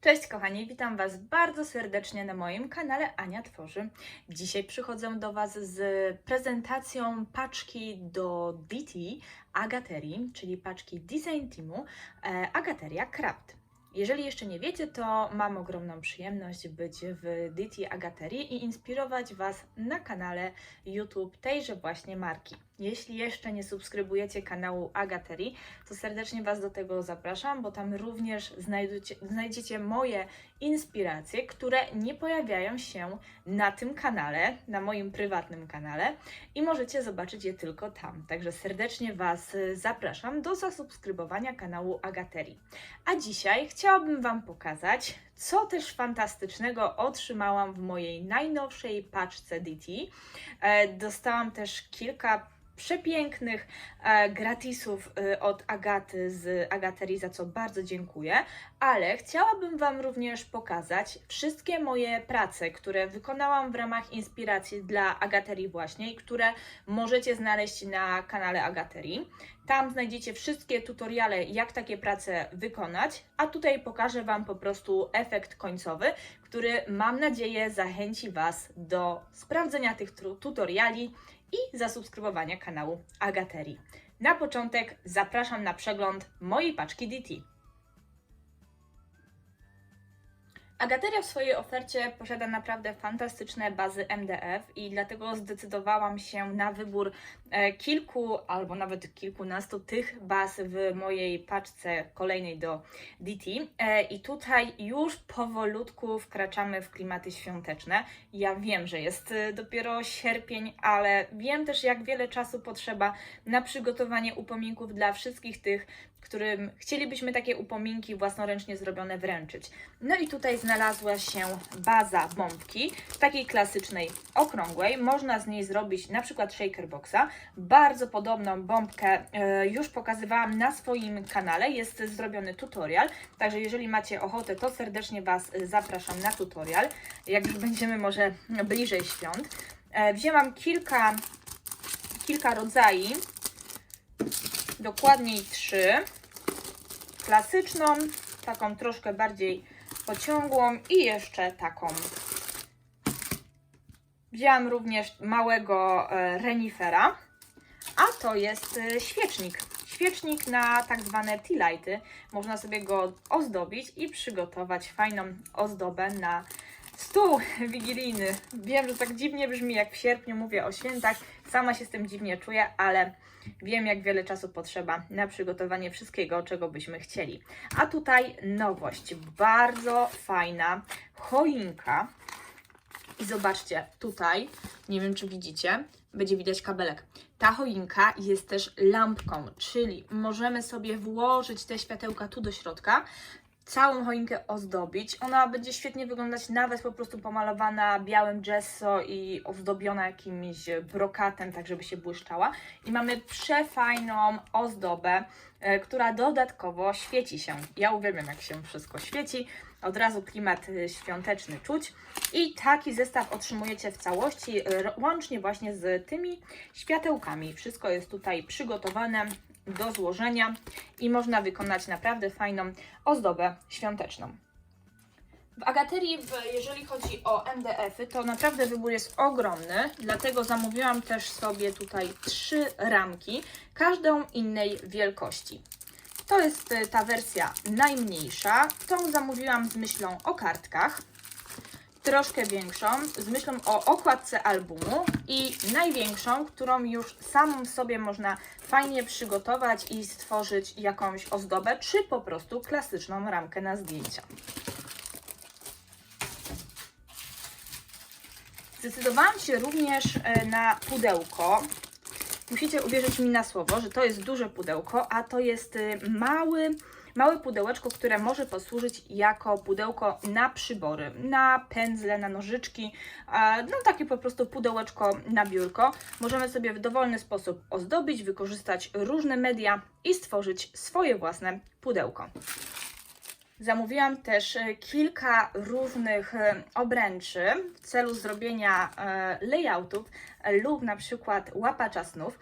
Cześć kochani, witam Was bardzo serdecznie na moim kanale Ania Tworzy. Dzisiaj przychodzę do Was z prezentacją paczki do DT Agaterii, czyli paczki Design Teamu e, Agateria Craft. Jeżeli jeszcze nie wiecie, to mam ogromną przyjemność być w DT Agaterii i inspirować Was na kanale YouTube tejże właśnie marki. Jeśli jeszcze nie subskrybujecie kanału Agaterii, to serdecznie Was do tego zapraszam, bo tam również znajdziecie, moje inspiracje, które nie pojawiają się na tym kanale, na moim prywatnym kanale i możecie zobaczyć je tylko tam. Także serdecznie Was y, zapraszam do zasubskrybowania kanału Agaterii. A dzisiaj chciałabym Wam pokazać, co też fantastycznego otrzymałam w mojej najnowszej paczce DT. E, Dostałam też kilka przepięknych e, gratisów e, od Agaty z Agaterii, za co bardzo dziękuję, ale chciałabym Wam również pokazać wszystkie moje prace, które wykonałam w ramach inspiracji dla Agaterii właśnie i które możecie znaleźć na kanale Agaterii. Tam znajdziecie wszystkie tutoriale, jak takie prace wykonać, a tutaj pokażę Wam po prostu efekt końcowy, który mam nadzieję zachęci Was do sprawdzenia tych tutoriali i zasubskrybowania kanału Agaterii. Na początek zapraszam na przegląd mojej paczki DT. Agateria w swojej ofercie posiada naprawdę fantastyczne bazy MDF i dlatego zdecydowałam się na wybór e, kilku albo nawet kilkunastu tych baz w mojej paczce kolejnej do DT. E, I tutaj już powolutku wkraczamy w klimaty świąteczne. Ja wiem, że jest e, dopiero sierpień, ale wiem też, jak wiele czasu potrzeba na przygotowanie upominków dla wszystkich tych, którym chcielibyśmy takie upominki własnoręcznie zrobione wręczyć. No i tutaj znalazła się baza bombki, takiej klasycznej, okrągłej. Można z niej zrobić na przykład shaker boxa. Bardzo podobną bombkę e, już pokazywałam na swoim kanale, jest zrobiony tutorial, także jeżeli macie ochotę, to serdecznie Was zapraszam na tutorial, jak już będziemy może bliżej świąt. E, Wzięłam kilka, kilka rodzajów, dokładniej trzy. Klasyczną, taką troszkę bardziej pociągłą i jeszcze taką. Wzięłam również małego e, renifera, a to jest e, świecznik. Świecznik na tak zwane tea lighty. Można sobie go ozdobić i przygotować fajną ozdobę na stół wigilijny. Wiem, że tak dziwnie brzmi, jak w sierpniu mówię o świętach. Sama się z tym dziwnie czuję, ale wiem, jak wiele czasu potrzeba na przygotowanie wszystkiego, czego byśmy chcieli. A tutaj nowość, bardzo fajna choinka. I zobaczcie, tutaj, nie wiem czy widzicie, będzie widać kabelek. Ta choinka jest też lampką, czyli możemy sobie włożyć te światełka tu do środka, całą choinkę ozdobić. Ona będzie świetnie wyglądać, nawet po prostu pomalowana białym gesso i ozdobiona jakimś brokatem, tak żeby się błyszczała. I mamy przefajną ozdobę, e, która dodatkowo świeci się. Ja uwielbiam, jak się wszystko świeci. Od razu klimat e, świąteczny czuć. I taki zestaw otrzymujecie w całości, e, łącznie właśnie z tymi światełkami. Wszystko jest tutaj przygotowane do złożenia i można wykonać naprawdę fajną ozdobę świąteczną. W Agaterii, jeżeli chodzi o MDF-y, to naprawdę wybór jest ogromny, dlatego zamówiłam też sobie tutaj trzy ramki, każdą innej wielkości. To jest y, ta wersja najmniejsza. Tą zamówiłam z myślą o kartkach. Troszkę większą, z myślą o okładce albumu i największą, którą już samą sobie można fajnie przygotować i stworzyć jakąś ozdobę, czy po prostu klasyczną ramkę na zdjęcia. Zdecydowałam się również e, na pudełko. Musicie uwierzyć mi na słowo, że to jest duże pudełko, a to jest y, mały, małe pudełeczko, które może posłużyć jako pudełko na przybory, na pędzle, na nożyczki, no takie po prostu pudełeczko na biurko. Możemy sobie w dowolny sposób ozdobić, wykorzystać różne media i stworzyć swoje własne pudełko. Zamówiłam też e, kilka różnych e, obręczy w celu zrobienia e, layoutów lub na przykład łapacza snów.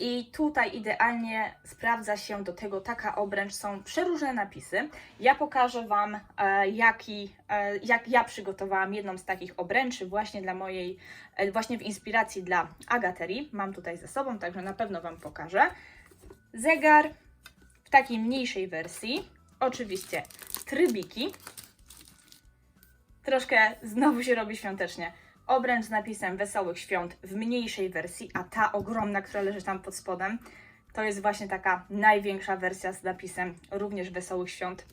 I tutaj idealnie sprawdza się do tego taka obręcz. Są przeróżne napisy. Ja pokażę Wam, e, jaki, e, jak ja przygotowałam jedną z takich obręczy właśnie dla mojej, e, właśnie w inspiracji dla Agaterii. Mam tutaj ze sobą, także na pewno Wam pokażę. Zegar w takiej mniejszej wersji. Oczywiście trybiki. Troszkę znowu się robi świątecznie. Obręcz z napisem Wesołych Świąt w mniejszej wersji, a ta ogromna, która leży tam pod spodem, to jest właśnie taka największa wersja z napisem również Wesołych Świąt,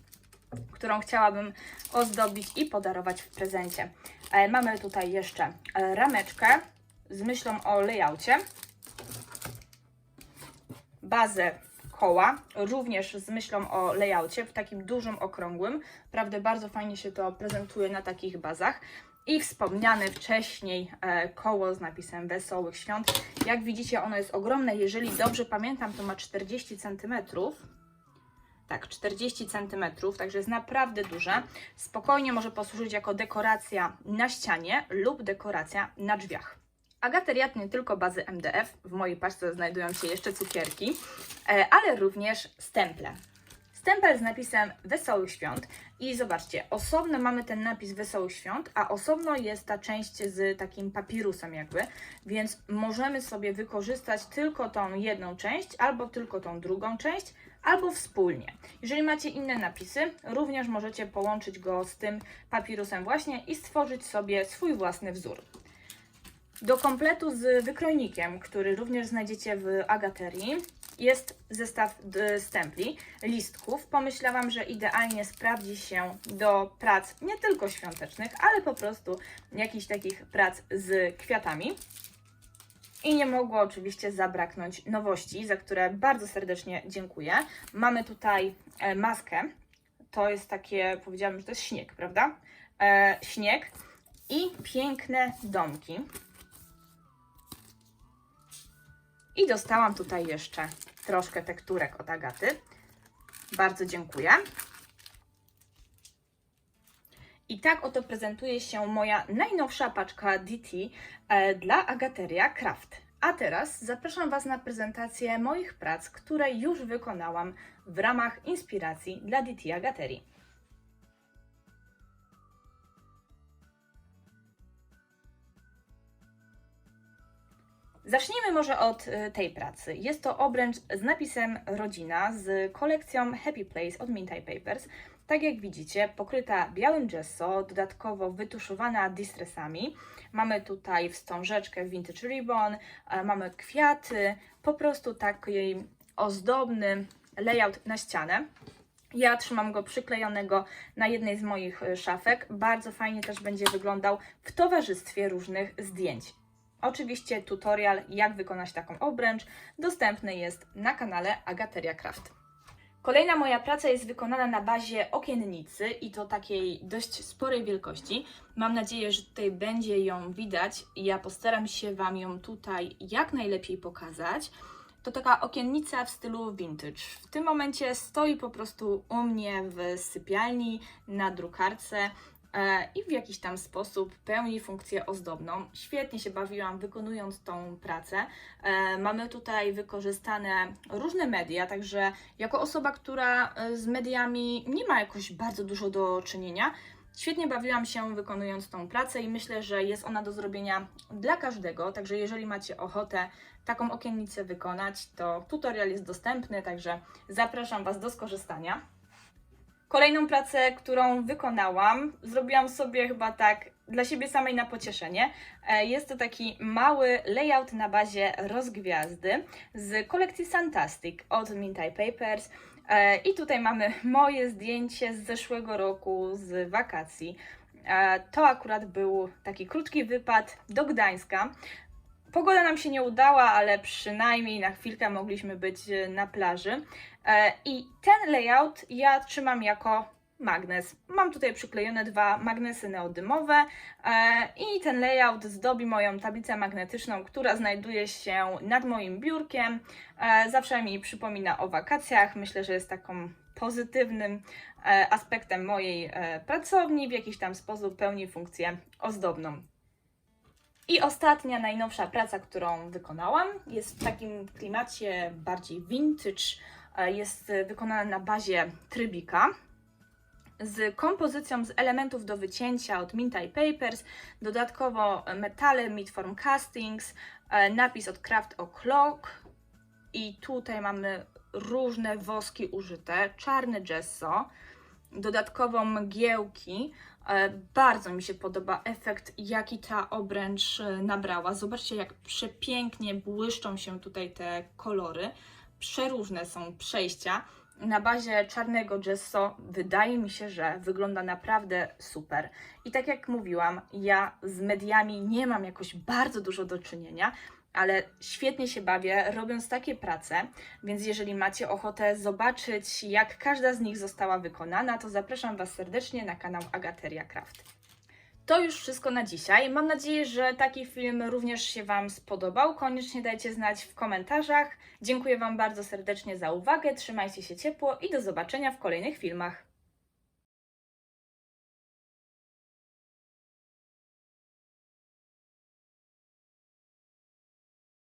którą chciałabym ozdobić i podarować w prezencie. E, mamy tutaj jeszcze rameczkę z myślą o layoutie, bazę koła, również z myślą o layoutie w takim dużym, okrągłym. Prawdę bardzo fajnie się to prezentuje na takich bazach. I wspomniane wcześniej e, koło z napisem Wesołych Świąt. Jak widzicie, ono jest ogromne. Jeżeli dobrze pamiętam, to ma 40 cm. Tak, 40 cm, także jest naprawdę duże. Spokojnie może posłużyć jako dekoracja na ścianie lub dekoracja na drzwiach. Agateriat nie tylko bazy MDF, w mojej paczce znajdują się jeszcze cukierki, e, ale również stemple. Stempel z napisem Wesołych Świąt i zobaczcie, osobno mamy ten napis Wesołych Świąt, a osobno jest ta część z takim papirusem jakby, więc możemy sobie wykorzystać tylko tą jedną część, albo tylko tą drugą część, albo wspólnie. Jeżeli macie inne napisy, również możecie połączyć go z tym papirusem właśnie i stworzyć sobie swój własny wzór. Do kompletu z wykrojnikiem, który również znajdziecie w Agaterii, jest zestaw stempli, listków. Pomyślałam, że idealnie sprawdzi się do prac nie tylko świątecznych, ale po prostu jakichś takich prac z kwiatami. I nie mogło oczywiście zabraknąć nowości, za które bardzo serdecznie dziękuję. Mamy tutaj e, maskę. To jest takie, powiedziałabym, że to jest śnieg, prawda? E, śnieg i piękne domki. I dostałam tutaj jeszcze troszkę tekturek od Agaty. Bardzo dziękuję. I tak oto prezentuje się moja najnowsza paczka DT e, dla Agateria Craft. A teraz zapraszam Was na prezentację moich prac, które już wykonałam w ramach inspiracji dla DT Agaterii. Zacznijmy może od y, tej pracy. Jest to obręcz z napisem Rodzina z kolekcją Happy Place od Minty Papers. Tak jak widzicie, pokryta białym gesso, dodatkowo wytuszowana distressami. Mamy tutaj wstążeczkę Vintage Ribbon, mamy kwiaty, po prostu taki ozdobny layout na ścianę. Ja trzymam go przyklejonego na jednej z moich y, szafek. Bardzo fajnie też będzie wyglądał w towarzystwie różnych zdjęć. Oczywiście tutorial, jak wykonać taką obręcz, dostępny jest na kanale Agateria Craft. Kolejna moja praca jest wykonana na bazie okiennicy i to takiej dość sporej wielkości. Mam nadzieję, że tutaj będzie ją widać ja postaram się Wam ją tutaj jak najlepiej pokazać. To taka okiennica w stylu vintage. W tym momencie stoi po prostu u mnie w sypialni na drukarce i w jakiś tam sposób pełni funkcję ozdobną. Świetnie się bawiłam wykonując tą pracę. E, Mamy tutaj wykorzystane różne media, także jako osoba, która e, z mediami nie ma jakoś bardzo dużo do czynienia, świetnie bawiłam się wykonując tą pracę i myślę, że jest ona do zrobienia dla każdego. Także jeżeli macie ochotę taką okiennicę wykonać, to tutorial jest dostępny, także zapraszam Was do skorzystania. Kolejną pracę, którą wykonałam, zrobiłam sobie chyba tak dla siebie samej na pocieszenie. E, Jest to taki mały layout na bazie rozgwiazdy z kolekcji Fantastic od Minty Papers. E, I tutaj mamy moje zdjęcie z zeszłego roku, z wakacji. E, To akurat był taki krótki wypad do Gdańska. Pogoda nam się nie udała, ale przynajmniej na chwilkę mogliśmy być e, na plaży. E, I ten layout ja trzymam jako magnes. Mam tutaj przyklejone dwa magnesy neodymowe e, i ten layout zdobi moją tablicę magnetyczną, która znajduje się nad moim biurkiem. Zawsze mi przypomina o wakacjach. Myślę, że jest taką pozytywnym aspektem mojej pracowni, w jakiś tam sposób pełni funkcję ozdobną. I ostatnia, najnowsza praca, którą wykonałam, jest w takim klimacie bardziej vintage. E, Jest wykonana na bazie trybika z kompozycją z elementów do wycięcia od Mintai Papers, dodatkowo metale Midform Castings, e, napis od Craft O'Clock i tutaj mamy różne woski użyte, czarne gesso, dodatkowo mgiełki. E, Bardzo mi się podoba efekt, jaki ta obręcz e, nabrała. Zobaczcie, jak przepięknie błyszczą się tutaj te kolory. Przeróżne są przejścia. Na bazie czarnego gesso wydaje mi się, że wygląda naprawdę super. I tak jak mówiłam, ja z mediami nie mam jakoś bardzo dużo do czynienia, ale świetnie się bawię robiąc takie prace, więc jeżeli macie ochotę zobaczyć, jak każda z nich została wykonana, to zapraszam Was serdecznie na kanał Agateria Craft. To już wszystko na dzisiaj. Mam nadzieję, że taki film również się Wam spodobał. Koniecznie dajcie znać w komentarzach. Dziękuję Wam bardzo serdecznie za uwagę. Trzymajcie się ciepło i do zobaczenia w kolejnych filmach.